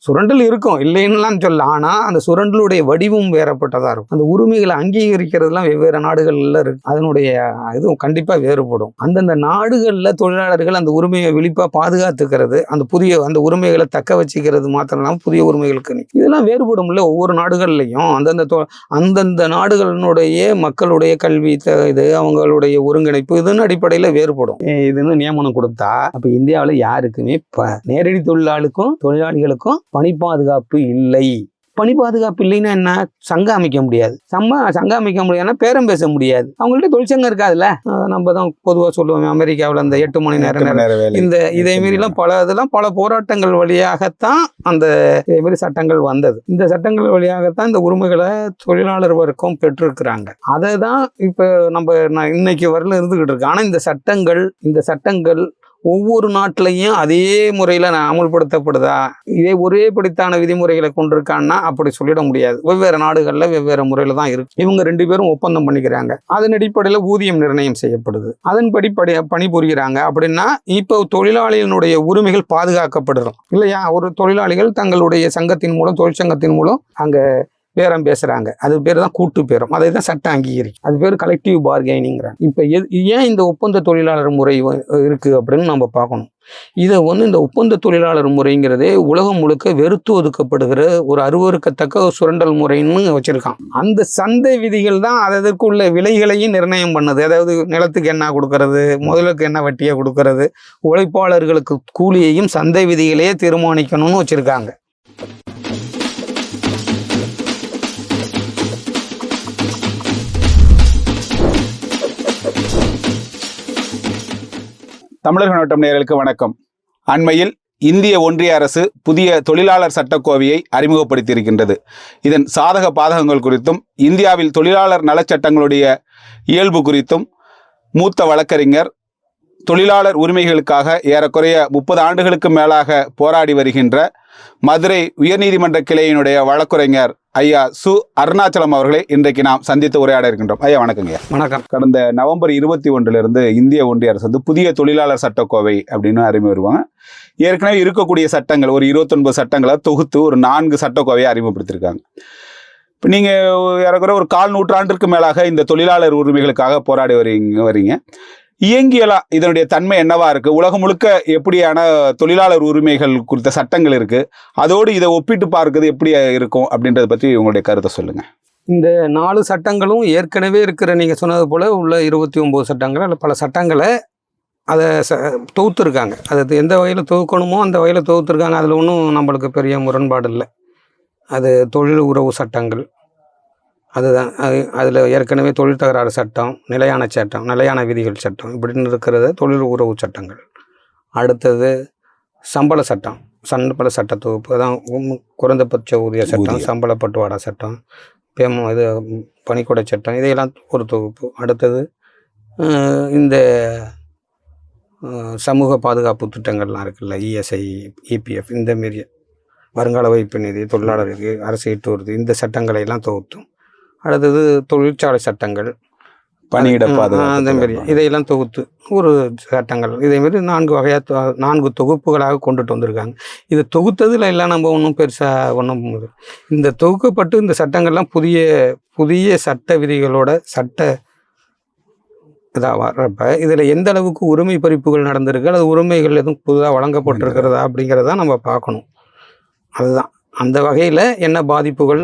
சுரண்டல் இருக்கும் இல்லைன்னுலாம் சொல்ல. ஆனா அந்த சுரண்டலுடைய வடிவம் வேறப்பட்டதா இருக்கும். அந்த உரிமைகளை அங்கீகரிக்கிறதுலாம் வெவ்வேறு நாடுகள்ல இருக்கு. அதனுடைய இதுவும் கண்டிப்பா வேறுபடும். அந்தந்த நாடுகள்ல தொழிலாளர்கள் அந்த உரிமையை விழிப்பா பாதுகாத்துக்கிறது அந்த புதிய அந்த உரிமைகளை தக்க வச்சுக்கிறது மாத்திரம் இல்லாம புதிய உரிமைகளுக்கு இதெல்லாம் வேறுபடும் இல்லை ஒவ்வொரு நாடுகள்லையும். அந்தந்த தொ- அந்தந்த நாடுகளினுடைய மக்களுடைய கல்வி த- இது அவங்களுடைய ஒருங்கிணைப்பு இதுன்னு அடிப்படையில் வேறுபடும். ஏ, இதுன்னு நியமனம் கொடுத்தா அப்ப இந்தியாவில் யாருக்குமே ப- நேரடி தொழிலாளுக்கும் தொழிலாளிகளுக்கும் பணி பாதுகாப்பு இல்லை. பணி பாதுகாப்பு இல்லைன்னா என்ன? சங்கம் அமைக்க முடியாது. சம்ம சங்கம் அமைக்க முடியாதுன்னா பேரம் பேச முடியாது. அவங்கள்ட்ட தொழிற்சங்கம் இருக்காதுல்ல? நம்ம தான் பொதுவாக சொல்லுவோம் அமெரிக்காவில் அந்த எட்டு மணி நேரம். இந்த இதே மாரிலாம் பல இதெல்லாம் பல போராட்டங்கள் வழியாகத்தான் அந்த இதே மாதிரி சட்டங்கள் வந்தது. இந்த சட்டங்கள் வழியாகத்தான் இந்த உரிமைகளை தொழிலாளர் வர்க்கம் பெற்றிருக்கிறாங்க. அதை தான் இப்போ நம்ம நான் இன்னைக்கு வரல இருந்துகிட்டு இருக்கு. ஆனால் இந்த சட்டங்கள் இந்த சட்டங்கள் ஒவ்வொரு நாட்டிலையும் அதே முறையில் அமல்படுத்தப்படுதா? இதே ஒரே படித்தான விதிமுறைகளை கொண்டிருக்கான்னா அப்படி சொல்லிட முடியாது. வெவ்வேறு நாடுகளில் வெவ்வேறு முறையில் தான் இருக்கு. இவங்க ரெண்டு பேரும் ஒப்பந்தம் பண்ணிக்கிறாங்க. அதன் அடிப்படையில் ஊதியம் நிர்ணயம் செய்யப்படுது. அதன்படி படி பணிபுரிகிறாங்க. அப்படின்னா இப்போ தொழிலாளிகளுடைய உரிமைகள் பாதுகாக்கப்படுறோம். இல்லையா? ஒரு தொழிலாளிகள் தங்களுடைய சங்கத்தின் மூலம் தொழிற்சங்கத்தின் மூலம் அங்கே பேரம் பேசுகிறாங்க அது பேர் தான் கூட்டு பேரம். அதை தான் சட்டம் அங்கீகரிக்கும் அது பேர் கலெக்டிவ் பார்கெனிங்கிறாங்க இப்போ எது ஏன் இந்த ஒப்பந்த தொழிலாளர் முறை இருக்குது அப்படின்னு நம்ம பார்க்கணும். இதை வந்து இந்த ஒப்பந்த தொழிலாளர் முறைங்கிறதே உலகம் முழுக்க வெறுத்து ஒதுக்கப்படுகிற ஒரு அருவருக்கத்தக்க சுரண்டல் முறைன்னு வச்சிருக்கான். அந்த சந்தை விதிகள் தான் அதற்கு உள்ள விலைகளையும் நிர்ணயம் பண்ணுது. அதாவது நிலத்துக்கு என்ன கொடுக்கறது முதலுக்கு என்ன வட்டியை கொடுக்கறது உழைப்பாளர்களுக்கு கூலியையும் சந்தை விதிகளையே தீர்மானிக்கணும்னு வச்சிருக்காங்க. தமிழர் கண்ணோட்டம் நேர்களுக்கு வணக்கம். அண்மையில் இந்திய ஒன்றிய அரசு புதிய தொழிலாளர் சட்டக்கோவையை அறிமுகப்படுத்தியிருக்கின்றது. இதன் சாதக பாதகங்கள் குறித்தும் இந்தியாவில் தொழிலாளர் நலச்சட்டங்களுடைய இயல்பு குறித்தும் மூத்த வழக்கறிஞர் தொழிலாளர் உரிமைகளுக்காக ஏறக்குறைய முப்பது ஆண்டுகளுக்கு மேலாக போராடி வருகின்ற மதுரை உயர்நீதிமன்ற கிளையினுடைய வழக்குரைஞர் ஐயா சு அருணாச்சலம் அவர்களை இன்றைக்கு நாம் சந்தித்து உரையாட இருக்கின்றோம். ஐயா வணக்கங்க வணக்கம். கடந்த நவம்பர் இருபத்தி ஒன்றிலிருந்து இந்திய ஒன்றிய அரசு வந்து புதிய தொழிலாளர் சட்டக்கோவை அப்படின்னு அறிமுகம் வருவாங்க. ஏற்கனவே இருக்கக்கூடிய சட்டங்கள் ஒரு இருபத்தொன்பது சட்டங்களை தொகுத்து ஒரு நான்கு சட்டக்கோவையை அறிமுகப்படுத்தியிருக்காங்க இப்போ நீங்கள் ஏறக்குறைய ஒரு கால் நூற்றாண்டிற்கு மேலாக இந்த தொழிலாளர் உரிமைகளுக்காக போராடி வரீங்க வரீங்க இயங்கியலா இதனுடைய தன்மை என்னவா இருக்கு? உலகம் முழுக்க எப்படியான தொழிலாளர் உரிமைகள் குறித்த சட்டங்கள் இருக்கு? அதோடு இதை ஒப்பிட்டு பார்க்கிறது எப்படி இருக்கும் அப்படின்றத பற்றி உங்களுடைய கருத்தை சொல்லுங்க. இந்த நாலு சட்டங்களும் ஏற்கனவே இருக்கிற நீங்கள் சொன்னது போல் உள்ள இருபத்தி ஒம்பது சட்டங்கள் அல்ல பல சட்டங்களை அதை ச தொகுத்துருக்காங்க. அது எந்த வகையில் தொகுக்கணுமோ அந்த வகையில் தொகுத்துருக்காங்க. அதில் ஒன்றும் நம்மளுக்கு பெரிய முரண்பாடு இல்லை. அது தொழில் உறவு சட்டங்கள். அதுதான். அது அதில் ஏற்கனவே தொழில் தகராறு சட்டம் நிலையான சட்டம் நிலையான விதிகள் சட்டம் இப்படின்னு இருக்கிறது தொழில் உறவு சட்டங்கள். அடுத்தது சம்பள சட்டம் சம்பள சட்ட தொகுப்பு தான் உம் குறைந்தபட்ச ஊதிய சட்டம். சம்பள பட்டுவாடா சட்டம் பேம இது பணிக்கொடை சட்டம் இதையெல்லாம் ஒரு தொகுப்பு. அடுத்தது இந்த சமூக பாதுகாப்பு திட்டங்கள்லாம் இருக்குல்ல இஎஸ்ஐ இபிஎஃப் இந்த மாரி வருங்கால வைப்பு நிதி தொழிலாளருக்கு அரசு ஈட்டு வருது இந்த சட்டங்களை எல்லாம் தொகுத்தும். அடுத்தது தொழிற்சாலை சட்டங்கள். பணியிட பாதுகாப்பு இதையெல்லாம் தொகுத்து ஒரு சட்டங்கள். இதே மாதிரி நான்கு வகையாக நான்கு தொகுப்புகளாக கொண்டுட்டு வந்திருக்காங்க. இது தொகுத்ததில் எல்லாம் நம்ம ஒன்றும் பெருசாக ஒன்றும் இந்த தொகுக்கப்பட்டு இந்த சட்டங்கள்லாம் புதிய புதிய சட்ட விதிகளோட சட்ட இதாக வர்றப்ப இதில் எந்த அளவுக்கு உரிமை பறிப்புகள் நடந்திருக்கு அல்லது உரிமைகள் எதுவும் புதுதாக வழங்கப்பட்டிருக்கிறதா அப்படிங்கிறத நம்ம பார்க்கணும். அதுதான். அந்த வகையில் என்ன பாதிப்புகள்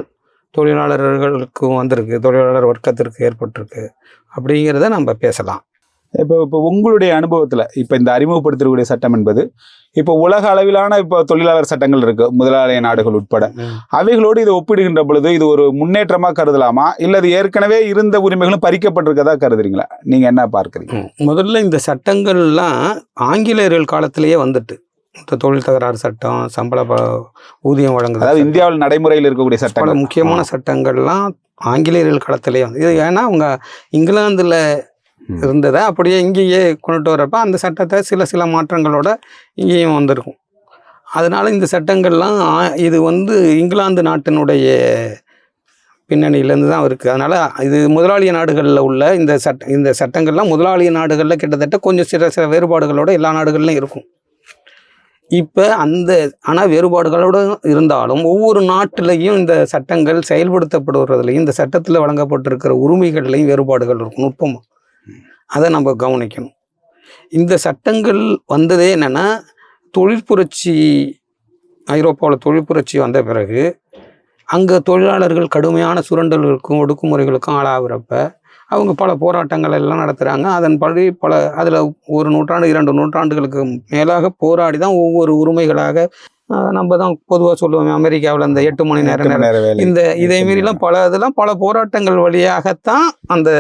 தொழிலாளர்களுக்கு வந்திருக்கு தொழிலாளர் வர்க்கத்திற்கு ஏற்பட்டிருக்கு. அப்படிங்கிறத நம்ம பேசலாம். இப்போ இப்போ உங்களுடைய அனுபவத்தில் இப்போ இந்த அறிமுகப்படுத்தக்கூடிய சட்டம் என்பது இப்போ உலக அளவிலான இப்போ தொழிலாளர் சட்டங்கள் இருக்கு முதலாளிய நாடுகள் உட்பட. அவைகளோடு இதை ஒப்பிடுகின்ற பொழுது இது ஒரு முன்னேற்றமா கருதலாமா? இல்ல இது ஏற்கனவே இருந்த உரிமைகளும் பறிக்கப்பட்டிருக்கதா கருதுறீங்களா? நீங்க என்ன பார்க்கறீங்க. முதல்ல இந்த சட்டங்கள்லாம் ஆங்கிலேயர்கள் காலத்திலேயே வந்துட்டு தொழில் தகராறு சட்டம் சம்பள ப- ஊதியம் அதாவது வழங்குதல் இந்தியாவில் நடைமுறையில் இருக்கக்கூடிய பல சட்டங்கள் முக்கியமான சட்டங்கள்லாம் ஆங்கிலேயர்கள் காலத்திலேயே வந்து இது ஏன்னா அவங்க இங்கிலாந்துல. இருந்ததை அப்படியே இங்கேயே கொண்டுட்டு வரப்ப அந்த சட்டத்தை சில சில மாற்றங்களோட இங்கேயும் வந்திருக்கும். அதனால இந்த சட்டங்கள்லாம் இது வந்து இங்கிலாந்து நாட்டினுடைய பின்னணியிலேருந்து தான் இருக்குது அதனால் இது முதலாளிய நாடுகளில் உள்ள இந்த சட்ட இந்த சட்டங்கள்லாம் முதலாளிய நாடுகளில் கிட்டத்தட்ட கொஞ்சம் சில சில வேறுபாடுகளோட எல்லா நாடுகள்லையும் இருக்கும். இப்போ அந்த ஆனால் வேறுபாடுகளோடு இருந்தாலும் ஒவ்வொரு நாட்டிலையும் இந்த சட்டங்கள் செயல்படுத்தப்படுவதிலையும் இந்த சட்டத்தில் வழங்கப்பட்டிருக்கிற உரிமைகள்லையும் வேறுபாடுகள் இருக்கும் நுட்பமாக அதை நம்ம கவனிக்கணும். இந்த சட்டங்கள் வந்ததே என்னென்னா தொழிற்புரட்சி ஐரோப்பாவில் தொழிற்புரட்சி வந்த பிறகு அங்கே தொழிலாளர்கள் கடுமையான சுரண்டல்களுக்கும் ஒடுக்குமுறைகளுக்கும் ஆளாகிறப்ப அவங்க பல போராட்டங்கள் எல்லாம் நடத்துகிறாங்க அதன்படி பல அதில் ஒரு நூற்றாண்டு இரண்டு நூற்றாண்டுகளுக்கு மேலாக போராடி தான் ஒவ்வொரு உரிமைகளாக நம்ம தான் பொதுவாக சொல்லுவோம் அமெரிக்காவில் அந்த எட்டு மணி நேரம். இந்த இதே மாரிலாம் பல இதெல்லாம் பல போராட்டங்கள் வழியாகத்தான் அந்த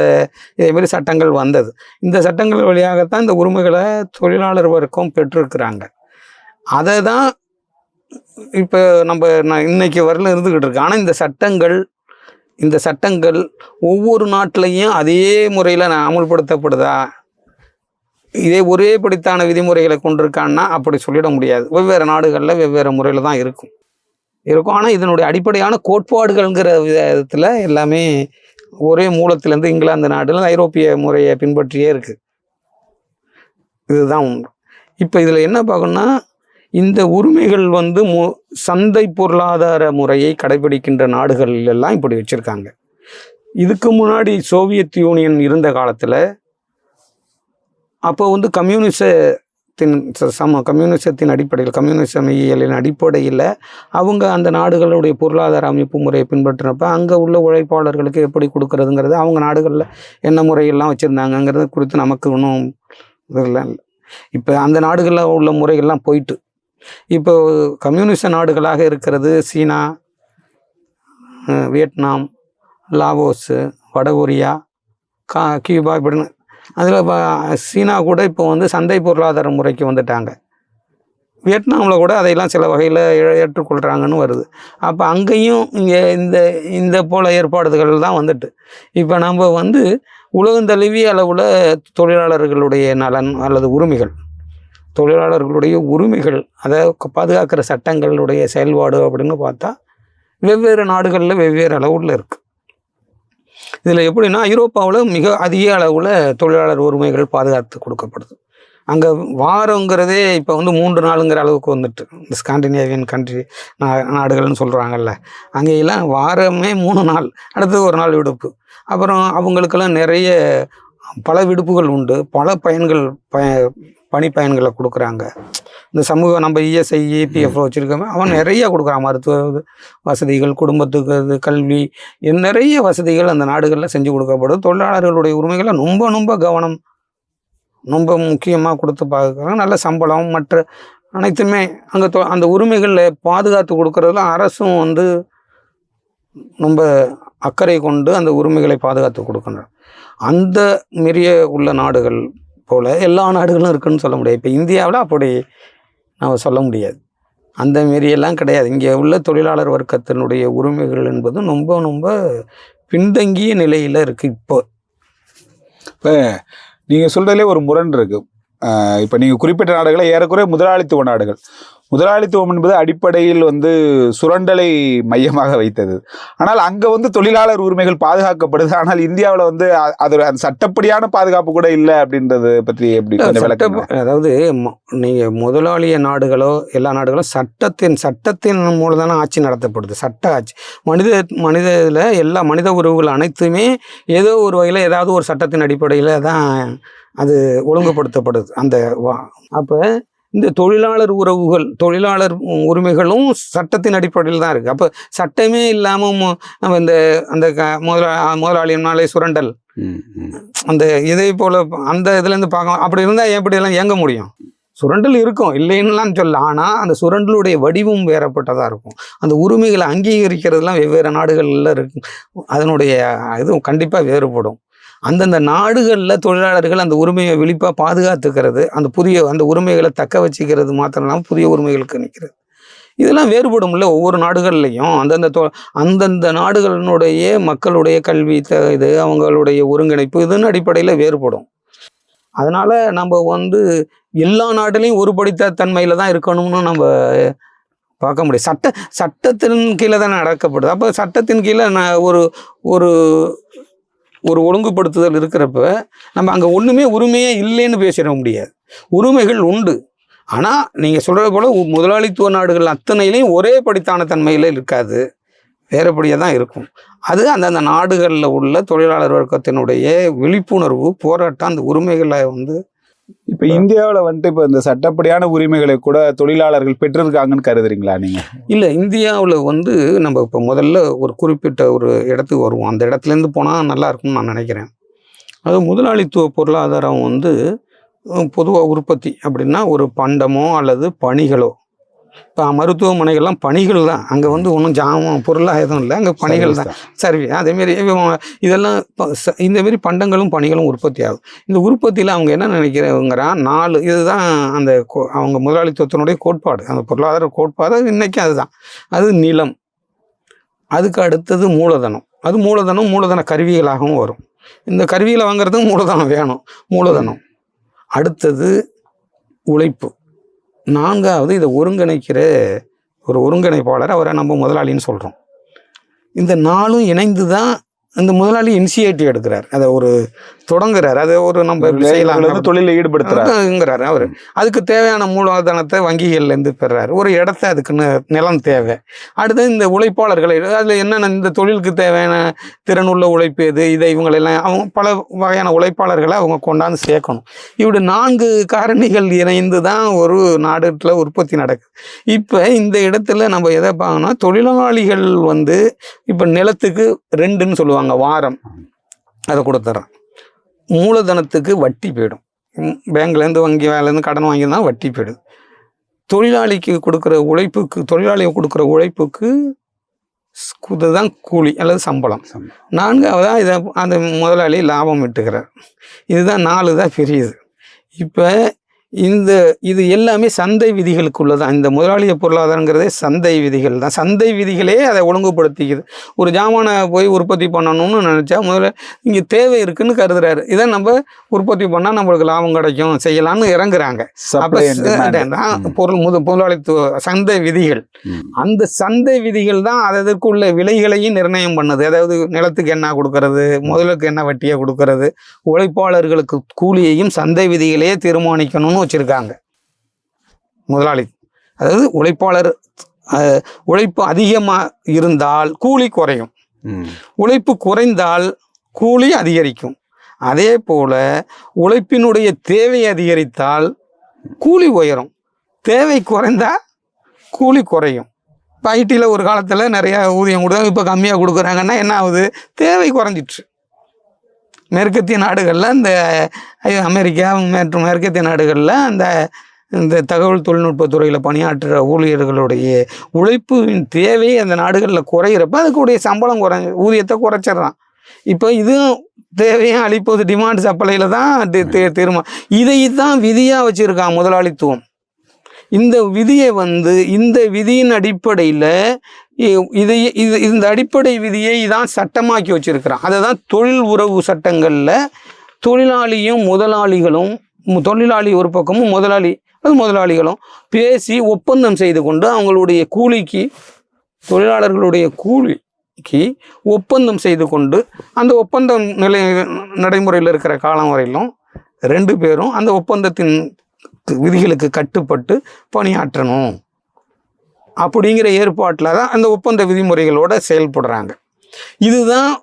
இதே மாதிரி சட்டங்கள் வந்தது. இந்த சட்டங்கள் வழியாகத்தான் இந்த உரிமைகளை தொழிலாளர் வர்க்கம் பெற்றிருக்கிறாங்க. அதை தான் இப்போ நம்ம நான் இன்னைக்கு வரல இருந்துக்கிட்டு இருக்கு ஆனால் இந்த சட்டங்கள் இந்த சட்டங்கள் ஒவ்வொரு நாட்டிலையும் அதே முறையில் நான் அமுல்படுத்தப்படுதா? இதே ஒரே படித்தான விதிமுறைகளை கொண்டிருக்கான்னா அப்படி சொல்லிட முடியாது. வெவ்வேறு நாடுகளில் வெவ்வேறு முறையில் தான் இருக்கும். இருக்கும். ஆனால் இதனுடைய அடிப்படையான கோட்பாடுகள்ங்கிற விதத்தில் எல்லாமே ஒரே மூலத்திலேருந்து இங்கிலாந்து நாட்டில் ஐரோப்பிய முறையை பின்பற்றியே இருக்குது இதுதான் உண்மை. இப்போ இதில் என்ன பார்க்கணும்னா இந்த உரிமைகள் வந்து மு சந்தை பொருளாதார முறையை கடைபிடிக்கின்ற நாடுகள் எல்லாம் இப்படி வச்சுருக்காங்க. இதுக்கு முன்னாடி சோவியத் யூனியன் இருந்த காலத்தில் அப்போ வந்து கம்யூனிசத்தின் ச- சம கம்யூனிசத்தின் அடிப்படையில் கம்யூனிச அடிப்படையில் அவங்க அந்த நாடுகளுடைய பொருளாதார அமைப்பு முறையை பின்பற்றினப்ப அங்கே உள்ள உழைப்பாளர்களுக்கு எப்படி கொடுக்கறதுங்கிறது அவங்க நாடுகளில் என்ன முறையெல்லாம் வச்சுருந்தாங்கங்கிறது குறித்து நமக்கு ஒன்றும் இதெல்லாம் இல்லை. இப்போ அந்த நாடுகளில் உள்ள முறைகள்லாம் போயிட்டு இப்போ கம்யூனிச நாடுகளாக இருக்கிறது சீனா வியட்நாம் லாவோஸு வடகொரியா கா கியூபா இப்படின்னு அதில் இப்போ சீனா கூட இப்போ வந்து சந்தை பொருளாதார முறைக்கு வந்துட்டாங்க. வியட்நாமில் கூட அதையெல்லாம் சில வகையில் ஏற்றுக்கொள்கிறாங்கன்னு வருது. அப்போ அங்கேயும் இங்கே இந்த இந்த போல ஏற்பாடுகள் தான் வந்துட்டு. இப்போ நம்ம வந்து உலகந்தழுவிய அளவில் தொழிலாளர்களுடைய நலன் அல்லது உரிமைகள். தொழிலாளர்களுடைய உரிமைகள் அதை பாதுகாக்கிற சட்டங்களுடைய செயல்பாடு அப்படின்னு பார்த்தா வெவ்வேறு நாடுகளில் வெவ்வேறு அளவில் இருக்குது இதில் எப்படின்னா ஐரோப்பாவில் மிக அதிக அளவில் தொழிலாளர் உரிமைகள் பாதுகாத்து கொடுக்கப்படுது. அங்கே வாரங்கிறதே இப்போ வந்து மூன்று நாளுங்கிற அளவுக்கு வந்துட்டு இந்த ஸ்காண்டினேவியன் கண்ட்ரி நா நாடுகள்னு சொல்கிறாங்கல்ல அங்கேயெல்லாம் வாரமே மூணு நாள் அடுத்தது ஒரு நாள் விடுப்பு. அப்புறம் அவங்களுக்கெல்லாம் நிறைய பல விடுப்புகள் உண்டு பல பயன்கள் ப பணி பயன்களை கொடுக்குறாங்க. இந்த சமூக நம்ம இஎஸ்ஐ இபிஎஃப் வச்சுருக்கோமே அவன் நிறைய கொடுக்குறான். மருத்துவ வசதிகள் குடும்பத்துக்கு இது கல்வி நிறைய வசதிகள் அந்த நாடுகளில் செஞ்சு கொடுக்கப்படுது. தொழிலாளர்களுடைய உரிமைகளை ரொம்ப ரொம்ப கவனம் ரொம்ப முக்கியமாக கொடுத்து பார்க்குறாங்க. நல்ல சம்பளம் மற்ற அனைத்துமே அங்கே தொ அந்த உரிமைகளில் பாதுகாத்து கொடுக்கறதுல அரசும் வந்து ரொம்ப அக்கறை கொண்டு அந்த உரிமைகளை பாதுகாத்து கொடுக்கணும் அந்த மாரியே உள்ள நாடுகள் போல் எல்லா நாடுகளும் இருக்குன்னு சொல்ல முடியாது. இப்போ இந்தியாவில் அப்படி நம்ம சொல்ல முடியாது. அந்த மாரியெல்லாம் கிடையாது. இங்கே உள்ள தொழிலாளர் வர்க்கத்தினுடைய உரிமைகள் என்பது ரொம்ப ரொம்ப பின்தங்கிய நிலையில் இருக்குது இப்போ. இப்போ நீங்கள் சொல்கிறதுலே ஒரு முரண் இருக்குது இப்ப நீங்க குறிப்பிட்ட நாடுகளை ஏறக்குறைய முதலாளித்துவ நாடுகள். முதலாளித்துவம் என்பது அடிப்படையில் வந்து சுரண்டலை மையமாக வைத்தது. ஆனால் அங்க வந்து தொழிலாளர் உரிமைகள் பாதுகாக்கப்படுது. ஆனால் இந்தியாவில் வந்து அது அந்த சட்டப்படியான பாதுகாப்பு கூட இல்லை அப்படின்றது பற்றி எப்படி கொஞ்சம் விளக்குங்க? அதாவது ம- நீங்க முதலாளிய நாடுகளோ எல்லா நாடுகளும் சட்டத்தின் சட்டத்தின் மூலம் தானே ஆட்சி நடத்தப்படுது. சட்ட ஆட்சி. மனித மனித இதில் எல்லா மனித உறவுகள் அனைத்துமே ஏதோ ஒரு வகையில் ஏதாவது ஒரு சட்டத்தின் அடிப்படையில் தான் அது ஒழுங்குபடுத்தப்படுது. அந்த அப்போ இந்த தொழிலாளர் உறவுகள் தொழிலாளர் உரிமைகளும் சட்டத்தின் அடிப்படையில் தான் இருக்குது அப்போ சட்டமே இல்லாமல் நம்ம இந்த அந்த க முதலா முதலாளியினாலே சுரண்டல். அந்த இதே போல அந்த இதுலேருந்து பார்க்கலாம் அப்படி இருந்தால் எப்படி எல்லாம் இயங்க முடியும்? சுரண்டல் இருக்கும். இல்லைன்னுலாம் சொல்ல ஆனால் அந்த சுரண்டலுடைய வடிவம் வேறப்பட்டதாக இருக்கும். அந்த உரிமைகளை அங்கீகரிக்கிறதுலாம் வெவ்வேறு நாடுகளில் இருக்கு. அதனுடைய இதுவும் கண்டிப்பாக வேறுபடும். அந்தந்த நாடுகளில் தொழிலாளர்கள் அந்த உரிமையை விழிப்பாக பாதுகாத்துக்கிறது அந்த புதிய அந்த உரிமைகளை தக்க வச்சுக்கிறது மாத்திரம் இல்லாமல் புதிய உரிமைகளுக்கு நிற்கிறது இதெல்லாம் வேறுபடும்ல ஒவ்வொரு நாடுகள்லையும் அந்தந்த தொ அந்தந்த நாடுகளினுடைய மக்களுடைய கல்வி த இது அவங்களுடைய ஒருங்கிணைப்பு இதுன்னு அடிப்படையில் வேறுபடும். அதனால் நம்ம வந்து எல்லா நாட்டிலையும் ஒரு படித்த தன்மையில் தான் இருக்கணும்னு நம்ம பார்க்க முடியும். சட்ட சட்டத்தின் கீழே தான் நடக்கப்படுது. அப்போ சட்டத்தின் கீழே நான் ஒரு ஒரு ஒரு ஒழுங்குபடுத்துதல் இருக்கிறப்ப நம்ம அங்கே ஒன்றுமே உரிமையே இல்லைன்னு பேசிட முடியாது. உரிமைகள் உண்டு. ஆனால் நீங்கள் சொல்கிறது போல் முதலாளித்துவ நாடுகள் அத்தனையிலையும் ஒரே படித்தான தன்மையில் இருக்காது. வேறுபடியாக தான் இருக்கும். அது அந்தந்த நாடுகளில் உள்ள தொழிலாளர் வர்க்கத்தினுடைய விழிப்புணர்வு போராட்டம் அந்த உரிமைகளை வந்து இப்ப இந்தியாவில் வந்துட்டு இப்ப இந்த சட்டப்படியான உரிமைகளை கூட தொழிலாளர்கள் பெற்றிருக்காங்கன்னு கருதுறீங்களா நீங்க? இல்லை இந்தியாவில் வந்து நம்ம இப்போ முதல்ல ஒரு குறிப்பிட்ட ஒரு இடத்துக்கு வருவோம். அந்த இடத்துலேருந்து போனால் நல்லா இருக்கும்னு நான் நினைக்கிறேன். அது முதலாளித்துவ பொருளாதாரம் வந்து பொதுவாக உற்பத்தி அப்படின்னா ஒரு பண்டமோ அல்லது பணிகளோ இப்போ மருத்துவமனைகள்லாம் பணிகள் தான் அங்கே வந்து ஒன்றும் ஜாமான் பொருளாக எதுவும் இல்லை. அங்கே பணிகள் தான். சர்வீஸ் அதேமாரி இதெல்லாம் இப்போ ச- இந்த மாரி பண்டங்களும் பணிகளும் உற்பத்தி ஆகும். இந்த உற்பத்தியில் அவங்க என்ன நினைக்கிறவங்கிறா நாலு இதுதான் அந்த அவங்க முதலாளித்துவத்தினுடைய கோட்பாடு. அந்த பொருளாதார கோட்பாடு இன்னைக்கு அதுதான். அது நிலம். அதுக்கு அடுத்தது மூலதனம். அது மூலதனம் மூலதன கருவிகளாகவும் வரும். இந்த கருவிகளை வாங்குறதுக்கு மூலதனம் வேணும். மூலதனம். அடுத்தது உழைப்பு. நான்காவது இதை ஒருங்கிணைக்கிற ஒரு ஒருங்கிணைப்பாளர் அவரை நம்ம முதலாளின்னு சொல்கிறோம் இந்த நாளும் இணைந்து தான் இந்த முதலாளி இனிஷியேட்டிவ் எடுக்கிறார். அதை ஒரு தொடங்குறார். அதை ஒரு நம்ம செய்யலாம். இவங்களை வந்து தொழில ஈடுபடுத்துறாரு. ங்கிறாரு அவர். அதுக்கு தேவையான மூலதனத்தை வங்கிகள்லேருந்து பெறாரு. ஒரு இடத்த அதுக்கு நி- நிலம் தேவை. அடுத்து இந்த உழைப்பாளர்களை அதில் என்னென்ன இந்த தொழிலுக்கு தேவையான திறனுள்ள உழைப்பு எது இதை இவங்களெல்லாம் அவங்க பல வகையான உழைப்பாளர்களை அவங்க கொண்டாந்து சேர்க்கணும். இப்படி நான்கு காரணிகள் இணைந்து தான் ஒரு நாடுல உற்பத்தி நடக்குது. இப்போ இந்த இடத்துல நம்ம எதை பார்க்கணும்னா தொழிலாளிகள் வந்து இப்போ நிலத்துக்கு ரெண்டுன்னு சொல்லுவாங்க வாரம். அதை கொடுத்துட்றேன் மூலதனத்துக்கு வட்டி போயிடும். பேங்க்லேருந்து வங்கி வேலையிலேருந்து கடன் வாங்கியிருந்தா வட்டி போயிடுது. தொழிலாளிக்கு கொடுக்குற உழைப்புக்கு தொழிலாளிக்கு கொடுக்குற உழைப்புக்கு இதுதான் கூலி அல்லது சம்பளம். நான்காவதாக இதை அந்த முதலாளி லாபம் விட்டுக்கிறார். இதுதான் நாலு தான் பெரியது. இப்போ இந்த இது எல்லாமே சந்தை விதிகளுக்குள்ள தான் இந்த முதலாளிய பொருளாதாரங்கிறதே சந்தை விதிகள் தான் சந்தை விதிகளே அதை ஒழுங்குபடுத்திக்குது. ஒரு ஜாமானை போய் உற்பத்தி பண்ணணும்னு நினச்சா முதல்ல இங்கே தேவை இருக்குன்னு கருதுறாரு. இதை நம்ம உற்பத்தி பண்ணால் நம்மளுக்கு லாபம் கிடைக்கும் செய்யலாம்னு இறங்குறாங்க. பொருள் முது முதலாளித்துவ சந்தை விதிகள். அந்த சந்தை விதிகள் தான் அதற்குள்ள விலைகளையும் நிர்ணயம் பண்ணுது. அதாவது நிலத்துக்கு என்ன கொடுக்கறது முதலுக்கு என்ன வட்டியை கொடுக்கறது உழைப்பாளர்களுக்கு கூலியையும் சந்தை விதிகளே தீர்மானிக்கணும்னு வச்சிருக்காங்க. முதலாளி. அதாவது உழைப்பாளர் உழைப்பு அதிகமாக இருந்தால் கூலி குறையும். உழைப்பு குறைந்தால் கூலி அதிகரிக்கும். அதே போல உழைப்பினுடைய தேவை அதிகரித்தால் கூலி உயரும். தேவை குறைந்தா கூலி குறையும். இப்போ ஐடியில் ஒரு காலத்தில் நிறையா ஊதியம் கொடுத்தாங்க இப்போ கம்மியாக கொடுக்குறாங்கன்னா என்ன ஆகுது? தேவை குறைஞ்சிட்ரு மேற்கத்திய நாடுகளில் இந்த அமெரிக்கா மற்றும் மேற்கத்திய நாடுகளில் அந்த இந்த தகவல் தொழில்நுட்பத்துறையில் துறையில் பணியாற்றுற ஊழியர்களுடைய உழைப்பின் தேவை அந்த நாடுகளில் குறையிறப்ப அதுக்குடைய சம்பளம் குறை ஊதியத்தை குறைச்சிடுறான். இப்போ இதுவும் தேவையும் அழிப்போது டிமாண்ட் சப்ளையில் தான் தீர்மானம் இதை தான் விதியாக வச்சுருக்கான் முதலாளித்துவம். இந்த விதியை வந்து இந்த விதியின் அடிப்படையில் இதை இது இந்த அடிப்படை விதியை தான் சட்டமாக்கி வச்சிருக்கிறான். அதை தான் தொழில் உறவு சட்டங்களில் தொழிலாளியும் முதலாளிகளும் தொழிலாளி ஒரு பக்கமும் முதலாளி அது முதலாளிகளும் பேசி ஒப்பந்தம் செய்து கொண்டு அவங்களுடைய கூலிக்கு தொழிலாளர்களுடைய கூலிக்கு ஒப்பந்தம் செய்து கொண்டு அந்த ஒப்பந்தம் நிலை நடைமுறையில் இருக்கிற காலம் வரையிலும் ரெண்டு பேரும் அந்த ஒப்பந்தத்தின் விதிகளுக்கு கட்டுப்பட்டு பணியாற்றணும். அப்படிங்கிற ஏற்பாட்டில் தான் அந்த ஒப்பந்த விதிமுறைகளோட செயல்படுறாங்க. இதுதான்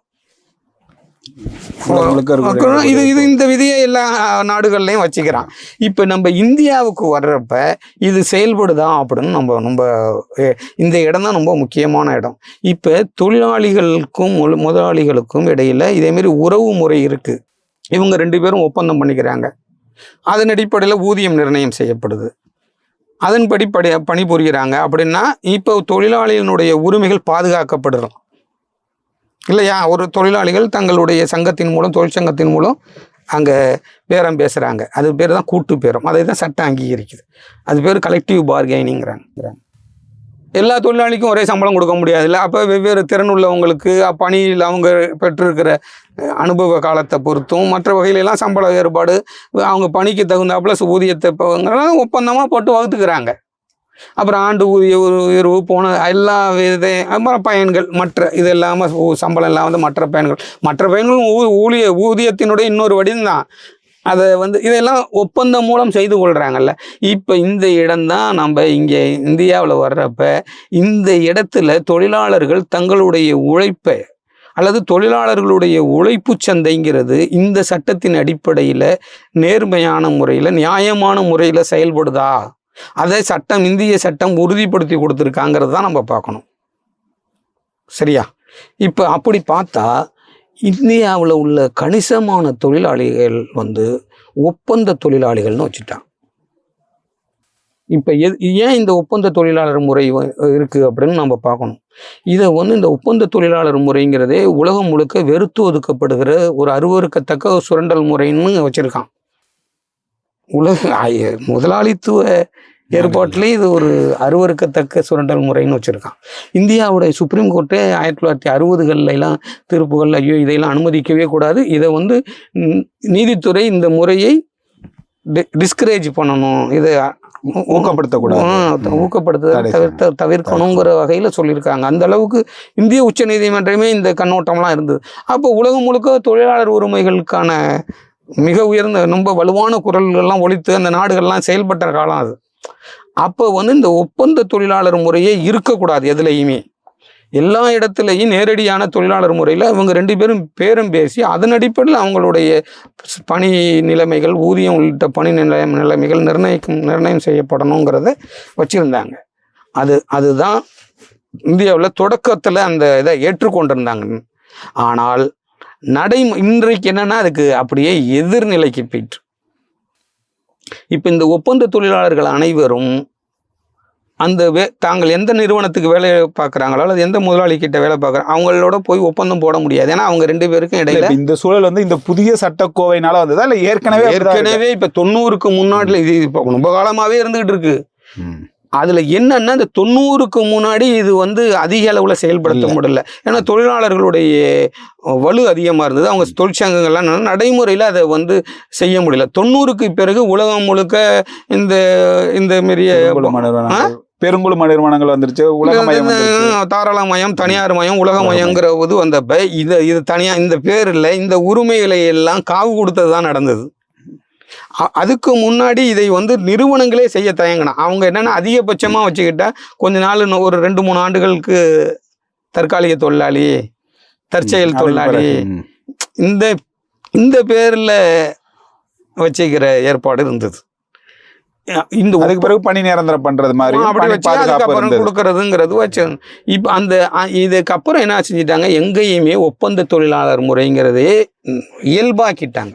இது இது இந்த விதியை எல்லா நாடுகள்லையும் வச்சுக்கிறான். இப்போ நம்ம இந்தியாவுக்கு வர்றப்ப இது செயல்படுதா அப்படின்னு நம்ம ரொம்ப எ- இந்த இடம் தான் ரொம்ப முக்கியமான இடம். இப்போ தொழிலாளிகளுக்கும் முதல்- முதலாளிகளுக்கும் இடையில இதேமாரி உறவு முறை இருக்கு. இவங்க ரெண்டு பேரும் ஒப்பந்தம் பண்ணிக்கிறாங்க. அதன் அடிப்படையில் ஊதியம் நிர்ணயம் செய்யப்படுது. அதன்படி படி பணிபுரிகிறாங்க. அப்படின்னா இப்போ தொழிலாளிகளுடைய உரிமைகள் பாதுகாக்கப்படுறோம். இல்லையா? ஒரு தொழிலாளிகள் தங்களுடைய சங்கத்தின் மூலம் தொழிற்சங்கத்தின் மூலம் அங்கே பேரம் பேசுகிறாங்க அது பேர் தான் கூட்டு பேரம். அதை தான் சட்டம் அங்கீகரிக்குது. அது பேர் கலெக்டிவ் பார்கெனிங்கிறாங்க எல்லா தொழிலாளிக்கும் ஒரே சம்பளம் கொடுக்க முடியாதுல்ல. அப்போ வெவ்வேறு திறன் உள்ளவங்களுக்கு பணியில் அவங்க பெற்றிருக்கிற அனுபவ காலத்தை பொறுத்தும் மற்ற வகையிலெல்லாம் சம்பள வேறுபாடு அவங்க பணிக்கு தகுந்தாப்புல ஊதியத்தை இப்போ ஒப்பந்தமாக போட்டு வகுத்துக்கிறாங்க. அப்புறம் ஆண்டு ஊதிய உயர்வு போன எல்லா வித அப்புறம் பயன்கள் மற்ற இது இல்லாமல் சம்பளம் இல்லாமல் மற்ற பயன்கள் மற்ற பயன்களும் ஊ ஊழிய ஊதியத்தினுடைய இன்னொரு வடிவம் தான் அதை வந்து இதெல்லாம் ஒப்பந்தம் மூலம் செய்து கொள்கிறாங்கல்ல இப்போ இந்த இடம்தான் நம்ம இங்கே இந்தியாவில் வர்றப்ப இந்த இடத்துல தொழிலாளர்கள் தங்களுடைய உழைப்பை அல்லது தொழிலாளர்களுடைய உழைப்பு சந்தைங்கிறது இந்த சட்டத்தின் அடிப்படையில் நேர்மையான முறையில் நியாயமான முறையில் செயல்படுதா? அதை சட்டம் இந்திய சட்டம் உறுதிப்படுத்தி கொடுத்துருக்காங்கிறது தான் நம்ம பார்க்கணும். சரியா? இப்போ அப்படி பார்த்தா இந்தியாவில் உள்ள கணிசமான தொழிலாளிகள் வந்து ஒப்பந்த தொழிலாளிகள்னு வச்சுட்டாங்க. இப்போ எது ஏன் இந்த ஒப்பந்த தொழிலாளர் முறை இருக்குது இருக்கு அப்படின்னு நம்ம பார்க்கணும். இதை வந்து இந்த ஒப்பந்த தொழிலாளர் முறைங்கிறதே உலகம் முழுக்க வெறுத்து ஒதுக்கப்படுகிற ஒரு அருவருக்கத்தக்க சுரண்டல் முறைன்னு வச்சிருக்கான். உலக முதலாளித்துவ ஏற்பாட்டிலே இது ஒரு அருவருக்கத்தக்க சுரண்டல் முறைன்னு வச்சிருக்கான். இந்தியாவுடைய சுப்ரீம் கோர்ட்டே ஆயிரத்தி தொள்ளாயிரத்தி அறுபதுகள்ல எல்லாம் தீர்ப்புகள் ஐயோ இதையெல்லாம் அனுமதிக்கவே கூடாது. இதை வந்து நீதித்துறை இந்த முறையை டிஸ்கரேஜ் பண்ணணும். இதை ஊக்கப்படுத்தக்கூடாது. தடை தவிர்த்த தவிர்க்கணுங்கிற வகையில் சொல்லியிருக்காங்க. அந்த அளவுக்கு இந்திய உச்ச நீதிமன்றமே இந்த கண்ணோட்டம்லாம் இருந்தது. அப்போ உலகம் முழுக்க தொழிலாளர் உரிமைகளுக்கான மிக உயர்ந்த ரொம்ப வலுவான குரல்கள்லாம் ஒழித்து அந்த நாடுகள்லாம் செயல்பட்ட காலம் அது. அப்போ வந்து இந்த ஒப்பந்த தொழிலாளர் முறையே இருக்கக்கூடாது எதுலையுமே. எல்லா இடத்துலையும் நேரடியான தொழிலாளர் முறையில் இவங்க ரெண்டு பேரும் பேரும் பேசி அதன் அடிப்படையில் அவங்களுடைய பணி நிலைமைகள் ஊதியம் உள்ளிட்ட பணி நிலை நிலைமைகள் நிர்ணயிக்கும் நிர்ணயம் செய்யப்படணுங்கிறத வச்சுருந்தாங்க. அது அதுதான் இந்தியாவில் தொடக்கத்தில் அந்த இதை ஏற்றுக்கொண்டிருந்தாங்க. ஆனால் நடை இன்றைக்கு என்னன்னா அதுக்கு அப்படியே எதிர்நிலைக்கு போயிட்டு இப்போ இந்த ஒப்பந்த தொழிலாளர்கள் அனைவரும் அந்த வே தாங்கள் எந்த நிறுவனத்துக்கு வேலை பார்க்குறாங்களோ அல்லது எந்த முதலாளி கிட்ட வேலை பார்க்குறாங்க அவங்களோட போய் ஒப்பந்தம் போட முடியாது ஏன்னா அவங்க ரெண்டு பேருக்கும் இடையில இந்த சூழல் வந்து இந்த புதிய சட்டக்கோவைனால வந்ததா இல்ல ஏற்கனவே? ஏற்கனவே இப்ப தொண்ணூறுக்கு முன்னாடி இது இப்போ ரொம்ப காலமாவே இருந்துகிட்டு இருக்கு. அதுல என்னன்னா இந்த தொண்ணூறுக்கு முன்னாடி இது வந்து அதிக அளவுல செயல்படுத்த. முடியல. ஏன்னா தொழிலாளர்களுடைய வலு அதிகமா இருந்தது. அவங்க தொழிற்சங்கங்கள்லாம் நட- நடைமுறையில அதை வந்து செய்ய முடியல. தொண்ணூறுக்கு பிறகு உலகம் முழுக்க இந்த இந்த மாரிய பெருங்குழும நிறுவனங்கள் வந்துருச்சு. உலகமயம் வந்துருச்சு. தாராளமயம் தனியார் மயம் உலகமயங்கிற இது வந்தப்ப இது இது தனியா இந்த பேர் இல்லை இந்த உரிமைகளை எல்லாம் காவு கொடுத்தது தான் நடந்தது. அதுக்கு முன்னாடி இதை வந்து நிறுவனங்களே செய்ய தயங்கினா அவங்க என்னன்னா அதிகபட்சமா வச்சுக்கிட்டா கொஞ்ச நாள் ஒரு ரெண்டு மூணு ஆண்டுகளுக்கு தற்காலிக தொழிலாளி தற்செயல் தொழிலாளி. இந்த இந்த பேர்ல வச்சுக்கிற ஏற்பாடு இருந்தது. இந்த அதுக்கு பிறகு பணி நிரந்தரம் பண்றது மாதிரி அப்படி வச்சு அதுக்கப்புறம் கொடுக்கறதுங்கிறது வச்சு இப்போ அந்த இதுக்கப்புறம் என்ன செஞ்சிட்டாங்க எங்கேயுமே ஒப்பந்த தொழிலாளர் முறைங்கிறதே இயல்பாக்கிட்டாங்க.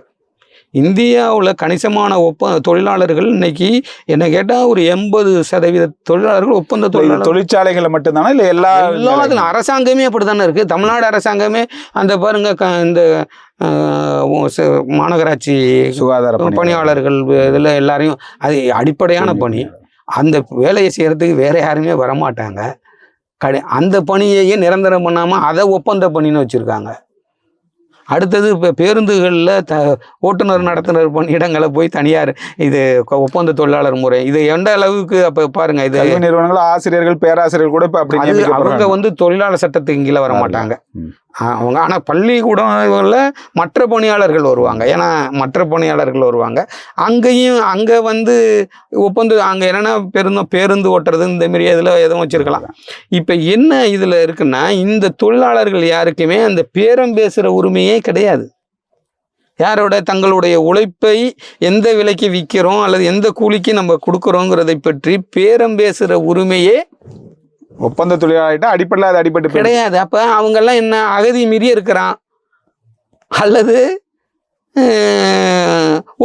இந்தியாவில் கணிசமான ஒப்ப தொழிலாளர்கள் இன்னைக்கு என்ன கேட்டால் ஒரு எண்பது சதவீத தொழிலாளர்கள் ஒப்பந்த தொழிலாளர். தொழிற்சாலைகள்ல மட்டும்தானா? இல்ல எல்லா எல்லாத்துக்கும் அரசாங்கமே அப்படித்தானே இருக்கு. தமிழ்நாடு அரசாங்கமே அந்த பாருங்க க- இந்த மாநகராட்சி சுகாதார பணியாளர்கள். இதில் எல்லாரையும் அது அடிப்படையான பணி. அந்த வேலையை செய்யறதுக்கு வேற யாருமே வரமாட்டாங்க. கடை அந்த பணியையே நிரந்தரம் பண்ணாமல் அதை ஒப்பந்த பணின்னு வச்சுருக்காங்க. அடுத்தது இப்போ பேருந்துகளில் த ஓட்டுநர் நடத்துனர் பணியிடங்களை போய் தனியார் இது ஒப்பந்த தொழிலாளர் முறை இது எந்த அளவுக்கு அப்போ பாருங்க இது நிறுவனங்கள் ஆசிரியர்கள் பேராசிரியர்கள் கூட இப்ப அப்படி அவங்க. வந்து தொழிலாளர் சட்டத்துக்கு கீழே வர மாட்டாங்க. அவங்க ஆனால் பள்ளிக்கூடங்களில் மற்ற பணியாளர்கள் வருவாங்க. ஏன்னா மற்ற பணியாளர்கள் வருவாங்க. அங்கேயும் அங்கே வந்து ஒப்பந்த அங்கே என்னென்னா பேருந்து பேருந்து ஓட்டுறது இந்த மாரி இதில் எதுவும் வச்சுருக்கலாம். இப்போ என்ன இதில் இருக்குன்னா இந்த தொழிலாளர்கள் யாருக்குமே அந்த பேரம் பேசுகிற உரிமையே கிடையாது. யாரோட தங்களுடைய உழைப்பை எந்த விலைக்கு விற்கிறோம் அல்லது எந்த கூலிக்கு நம்ம கொடுக்குறோங்கிறதை பற்றி பேரம் பேசுகிற உரிமையே ஒப்பந்த தொழிலாளிட்ட அடிப்படையில் அது அடிபட்டு போயிடுது. கிடையாது. அப்போ அவங்கெல்லாம் என்ன அகதி மீறி இருக்கிறான். அல்லது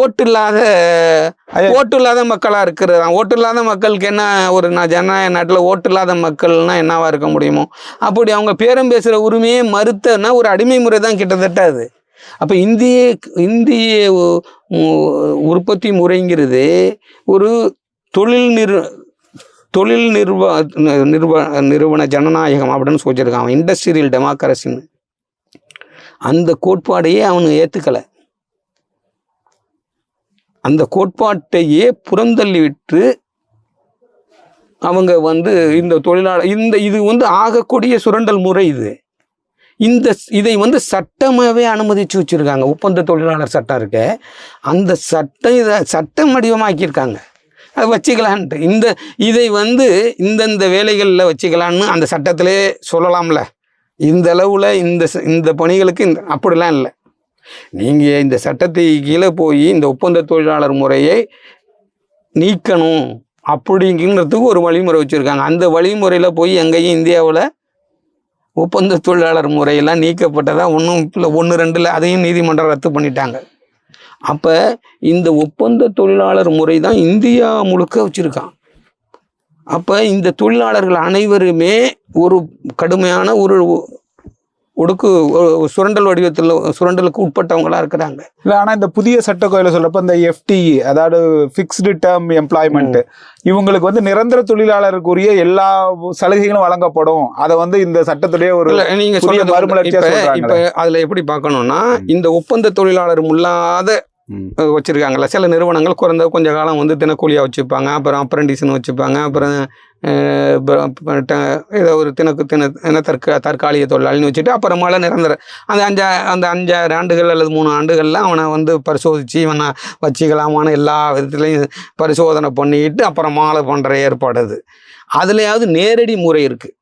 ஓட்டு இல்லாத. ஓட்டு இல்லாத மக்களாக இருக்கிறான். ஓட்டு இல்லாத மக்களுக்கு என்ன ஒரு நான் ஜனநாயக நாட்டில் ஓட்டு இல்லாத மக்கள்னா என்னவா இருக்க முடியுமோ? அப்படி அவங்க பேரம் பேசுகிற உரிமையே மறுத்தன்னா ஒரு அடிமை முறை தான் கிட்டத்தட்ட அது. அப்போ இந்திய இந்திய உற்பத்தி முறைங்கிறது ஒரு தொழில் நிறு தொழில் நிர்வ நிறுவ நிறுவன ஜனநாயகம் அப்படின்னு சொல்லியிருக்கான் அவன். இண்டஸ்ட்ரியல் டெமோக்ரஸின்னு அந்த கோட்பாடையே அவனுங்க ஏற்றுக்கலை அந்த கோட்பாட்டையே புறந்தள்ளி விட்டு அவங்க வந்து இந்த தொழிலாளர் இந்த இது வந்து ஆகக்கூடிய சுரண்டல் முறை இது. இந்த இதை வந்து சட்டமாகவே அனுமதிச்சு வச்சுருக்காங்க. ஒப்பந்த தொழிலாளர் சட்டம் இருக்க. அந்த சட்டம் இதை சட்டம் வடிவமாக்கியிருக்காங்க. அதை வச்சுக்கலான்ட்டு. இந்த இதை வந்து இந்தந்த வேலைகளில் வச்சுக்கலான்னு அந்த சட்டத்திலே சொல்லலாம்ல. இந்த அளவில் இந்த இந்த பணிகளுக்கு இந்த அப்படிலாம் இல்லை. நீங்கள் இந்த சட்டத்தை கீழே போய் இந்த ஒப்பந்த தொழிலாளர் முறையை நீக்கணும் அப்படிங்கிறதுக்கு ஒரு வழிமுறை வச்சுருக்காங்க. அந்த வழிமுறையில் போய் எங்கேயும் இந்தியாவில் ஒப்பந்த தொழிலாளர் முறையெல்லாம் நீக்கப்பட்டதாக ஒன்றும் இல்லை. ஒன்று ரெண்டில் அதையும் நீதிமன்றம் ரத்து பண்ணிட்டாங்க. அப்போ இந்த ஒப்பந்த தொழிலாளர் முறை தான் இந்தியா முழுக்க வச்சுருக்கான். அப்போ இந்த தொழிலாளர்கள் அனைவருமே ஒரு கடுமையான ஒரு ஒடுக்கு சுரண்டல் வடிவத்தில் சுரண்டலுக்கு உட்பட்டவங்களா இருக்கிறாங்க. இல்ல ஆனா இந்த புதிய சட்டக்கோயில சொல்றப்ப இந்த எஃப்டி அதாவது ஃபிக்ஸ்டு டேர்ம் எம்ப்ளாய்மெண்ட் இவங்களுக்கு வந்து நிரந்தர தொழிலாளருக்குரிய எல்லா சலுகைகளும் வழங்கப்படும். அதை வந்து இந்த சட்டத்துடைய ஒரு நீங்க புதிய சொல்றது மறுமலர்ச்சியா இப்ப அதுல எப்படி பார்க்கணும்னா. இந்த ஒப்பந்த தொழிலாளர் இல்லாத வச்சிருக்காங்கல்ல. சில நிறுவனங்கள் குறைந்த கொஞ்ச காலம் வந்து தினக்கூலியாக வச்சுப்பாங்க. அப்புறம் அப்ரண்டிஸ்னு வச்சுப்பாங்க. அப்புறம் ஏதோ ஒரு தினக்கு தின தின தற்க தற்காலிக தொழிலாளின்னு வச்சுட்டு அப்புறமால நிரந்தர அந்த அஞ்சா அந்த அஞ்சாறு ஆண்டுகள் அல்லது மூணு ஆண்டுகளில் அவனை வந்து பரிசோதிச்சு இவனை வச்சுக்கலாமான்னு எல்லா விதத்துலையும் பரிசோதனை பண்ணிட்டு அப்புறமால பண்ணுற ஏற்பாடு அது. அதுலேயாவது நேரடி முறை இருக்குது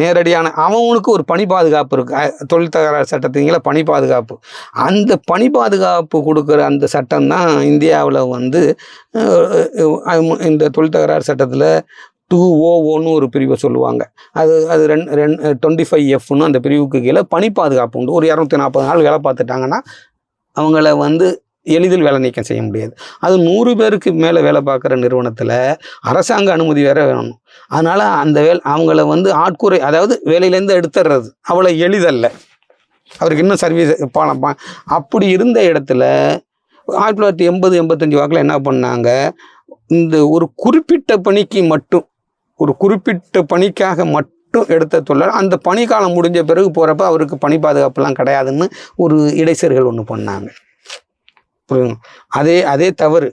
நேரடியான அவனுக்கு ஒரு பணி பாதுகாப்பு இருக்கு. தொழில் தகராறு சட்டத்திங்கள பணி பாதுகாப்பு. அந்த பணி பாதுகாப்பு கொடுக்குற அந்த சட்டம் தான் இந்தியாவில் வந்து இந்த தொழில் தகராறு சட்டத்தில் டூ ஓ ஓன்னு ஒரு பிரிவை சொல்லுவாங்க. அது அது ரெண் ரெண்டு டுவெண்ட்டி ஃபைவ் எஃப்னு அந்த பிரிவுக்கு கீழே பணி பாதுகாப்பு உண்டு. ஒரு இரநூத்தி நாற்பது நாள் வேலை பார்த்துட்டாங்கன்னா அவங்கள வந்து எளிதில் வேலை நீக்கம் செய்ய முடியாது. அது நூறு பேருக்கு மேலே வேலை பார்க்குற நிறுவனத்தில் அரசாங்க அனுமதி வேற வேணும். அதனால் அந்த வேலை அவங்கள வந்து ஆட்குறை அதாவது வேலையிலேருந்து எடுத்துடுறது அவ்வளோ எளிதல்ல. அவருக்கு இன்னும் சர்வீஸ் பாலம் பா- அப்படி இருந்த இடத்துல ஆயிரத்தி தொள்ளாயிரத்தி எண்பது எண்பத்தஞ்சு வாக்கில் என்ன பண்ணாங்க? இந்த ஒரு குறிப்பிட்ட பணிக்கு மட்டும் ஒரு குறிப்பிட்ட பணிக்காக மட்டும் எடுத்த தொழிலாளர் அந்த பணிக்காலம் முடிஞ்ச பிறகு போகிறப்ப அவருக்கு பணி பாதுகாப்புலாம் கிடையாதுன்னு ஒரு இடைச்சர்கள் ஒன்று பண்ணாங்க. அதே அதே தவறு.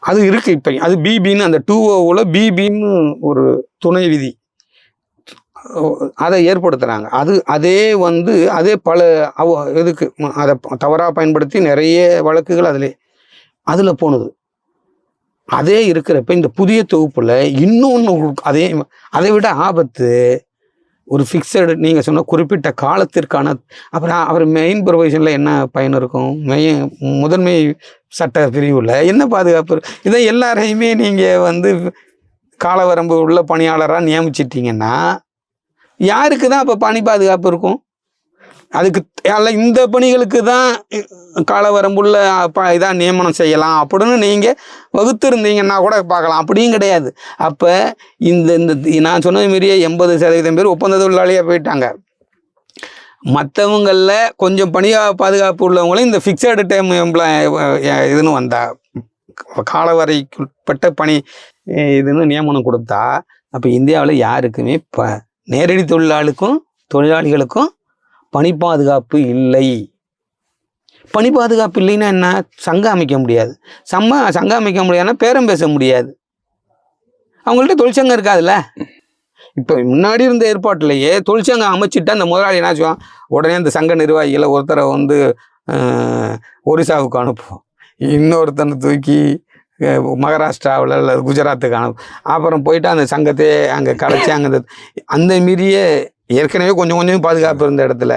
அது இருக்கு இப்போ. அது பிபின்னு அந்த டூ ஓவில் பிபின்னு ஒரு துணை விதி. அதை ஏற்படுத்துகிறாங்க அது அதே வந்து அதே பல அவ இதுக்கு அதை தவறாக பயன்படுத்தி நிறைய வழக்குகள் அதில் அதில் போனது. அதே இருக்கிறப்ப இந்த புதிய தொகுப்பில் இன்னொன்று அதே அதை விட ஆபத்து ஒரு ஃபிக்ஸடு நீங்கள் சொன்ன குறிப்பிட்ட காலத்திற்கான அப்புறம் அவர் மெயின் ப்ரொவிஷனில் என்ன பயன் இருக்கும்? மெயின் முதன்மை சட்ட பிரிவில் என்ன பாதுகாப்பு? இதை எல்லாரையுமே நீங்கள் வந்து காலவரம்பு உள்ள பணியாளராக நியமிச்சிட்டிங்கன்னா யாருக்கு தான் அப்போ பணி பாதுகாப்பு இருக்கும்? அதுக்கு எல்லாம் இந்த பணிகளுக்கு தான் காலவரம்புள்ள ப இதாக நியமனம் செய்யலாம். அப்படின்னு நீங்கள் வகுத்திருந்தீங்கன்னா கூட பார்க்கலாம். அப்படியும் கிடையாது. அப்போ இந்த இந்த நான் சொன்னது மாரியே எண்பது சதவீதம் பேர் ஒப்பந்த தொழிலாளியாக போயிட்டாங்க. மற்றவங்களில் கொஞ்சம் பணியா பாதுகாப்பு உள்ளவங்களும் இந்த ஃபிக்ஸடு டைம் எம்ப்ளாய் இதுன்னு வந்தா காலவரைக்குட்பட்ட பணி இதுன்னு நியமனம் கொடுத்தா அப்போ இந்தியாவில் யாருக்குமே ப நேரடி தொழிலாளுக்கும் தொழிலாளிகளுக்கும் பணி பாதுகாப்பு இல்லை. பணி பாதுகாப்பு இல்லைன்னா என்ன? சங்கம் அமைக்க முடியாது. சம்ம சங்கம் அமைக்க முடியாதுன்னா பேரம் பேச முடியாது. அவங்கள்ட்ட தொழிற்சங்கம் இருக்காதுல்ல? இப்போ முன்னாடி இருந்த ஏற்பாட்டிலேயே தொழிற்சங்கம் அமைச்சிட்டு அந்த முதலாளி என்ன செய்வான்? உடனே அந்த சங்க நிர்வாகிகளை ஒருத்தரை வந்து ஒரிசாவுக்கு அனுப்புவோம் இன்னொருத்தனை தூக்கி மகாராஷ்டிராவில் அல்லது குஜராத்துக்கு அனுப்பும் அப்புறம் போயிட்டு அந்த சங்கத்தையே அங்கே கலைச்சி அங்கே அந்த- மீறியே ஏற்கனவே கொஞ்சம் கொஞ்சம் பாதுகாப்பு இருந்த இடத்துல.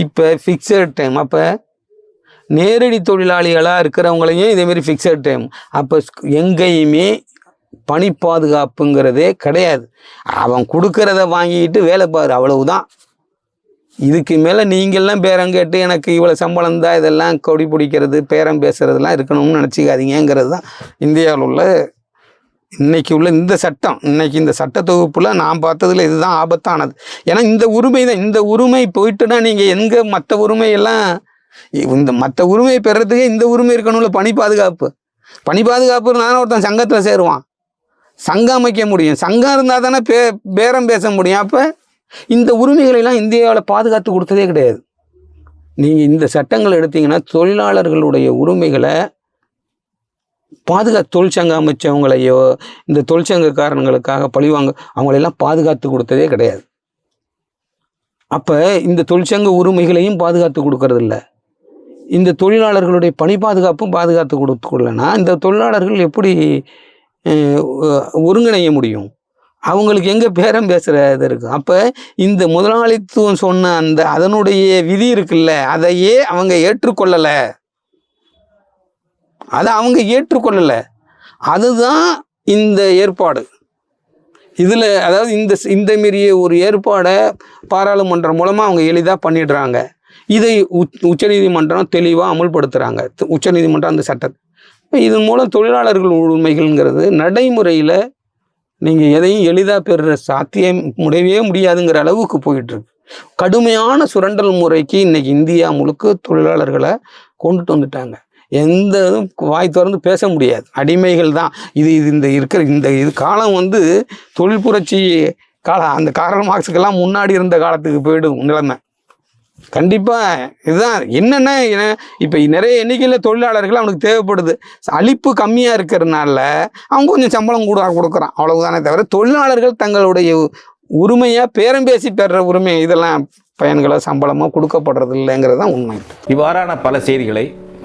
இப்போ ஃபிக்ஸட் டைம் அப்போ நேரடி தொழிலாளிகளாக இருக்கிறவங்களையும் இதேமாரி ஃபிக்ஸட் டைம் அப்போ எங்கேயுமே பணி பாதுகாப்புங்கிறதே கிடையாது. அவன் கொடுக்கறத வாங்கிட்டு வேலை பாரு அவ்வளவுதான். இதுக்கு மேலே நீங்கள்லாம் பேரம் கேட்டு எனக்கு இவ்வளோ சம்பளம் தான் இதெல்லாம் கொடி பிடிக்கிறது பேரம் பேசுறதெல்லாம் இருக்கணும்னு நினச்சிக்காதீங்கிறது தான் இந்தியாவில் உள்ள இன்னைக்கு உள்ள இந்த சட்டம் இன்னைக்கு இந்த சட்ட தொகுப்புல நான் பார்த்ததுல இதுதான் ஆபத்தானது. ஏன்னா இந்த உரிமை தான் இந்த உரிமை போயிட்டுனா நீங்கள் எங்கே மற்ற உரிமையெல்லாம் இந்த மற்ற உரிமையை பெறறதுக்கே இந்த உரிமை இருக்கணும்ல பணி பாதுகாப்பு. பணி பாதுகாப்பு நானும் ஒருத்தன் சங்கத்தில் சேருவான். சங்கம் அமைக்க முடியும். சங்கம் இருந்தால் தானே பே பேரம் பேச முடியும். அப்போ இந்த உரிமைகளை எல்லாம் இந்தியாவில் பாதுகாத்து கொடுத்ததே கிடையாது. நீங்கள் இந்த சட்டங்கள் எடுத்தீங்கன்னா தொழிலாளர்களுடைய உரிமைகளை பாதுகா தொழிற்சங்கம் அமைச்சவங்களையோ இந்த தொழிற்சங்கக்காரங்களுக்காக பழிவாங்க அவங்களெல்லாம் பாதுகாத்து கொடுத்ததே கிடையாது. அப்போ இந்த தொழிற்சங்க உரிமைகளையும் பாதுகாத்து கொடுக்கறதில்ல. இந்த தொழிலாளர்களுடைய பணி பாதுகாப்பும் பாதுகாத்து கொடுத்துக்கொள்ளனா இந்த தொழிலாளர்கள் எப்படி ஒருங்கிணைய முடியும்? அவங்களுக்கு எங்கே பேரம் பேசுகிற இது இருக்குது அப்போ இந்த முதலாளித்துவம் சொன்ன அந்த அதனுடைய விதி இருக்குல்ல அதையே அவங்க ஏற்றுக்கொள்ளலை. அதை அவங்க ஏற்றுக்கொள்ளலை. அதுதான் இந்த ஏற்பாடு. இதில் அதாவது இந்த இந்த மாரிய ஒரு ஏற்பாடை பாராளுமன்றம் மூலமாக அவங்க எளிதாக பண்ணிடுறாங்க. இதை உச்சநீதிமன்றம் தெளிவாக அமுல்படுத்துகிறாங்க உச்சநீதிமன்றம் அந்த சட்டத்தை இதன் மூலம் தொழிலாளர்கள் உரிமைகள்ங்கிறது நடைமுறையில் நீங்கள் எதையும் எளிதாக பெறுற சாத்தியம் முடியவே முடியாதுங்கிற அளவுக்கு போயிட்டுருக்கு. கடுமையான சுரண்டல் முறைக்கு இன்றைக்கி இந்தியா முழுக்க தொழிலாளர்களை கொண்டுட்டு வந்துட்டாங்க. எந்த இதுவும் வாய் திறந்து பேச முடியாது. அடிமைகள் தான். இது இது இந்த இருக்கிற இந்த இது காலம் வந்து தொழில் புரட்சி காலம் அந்த காரல் மார்க்ஸுக்கெல்லாம் முன்னாடி இருந்த காலத்துக்கு போயிடும் நிலைமை. கண்டிப்பாக இதுதான். என்னென்ன இப்போ நிறைய எண்ணிக்கையில் தொழிலாளர்கள் அவனுக்கு தேவைப்படுது. அழிப்பு கம்மியாக இருக்கிறதுனால அவன் கொஞ்சம் சம்பளம் கூட கொடுக்குறான். அவ்வளவுதானே தவிர தொழிலாளர்கள் தங்களுடைய உரிமையாக பேரம் பேசி பெறுற உரிமை இதெல்லாம் பயன்களை சம்பளமாக கொடுக்கப்படுறது இல்லைங்கிறது தான் உண்மை. இவ்வாறான பல செய்திகளை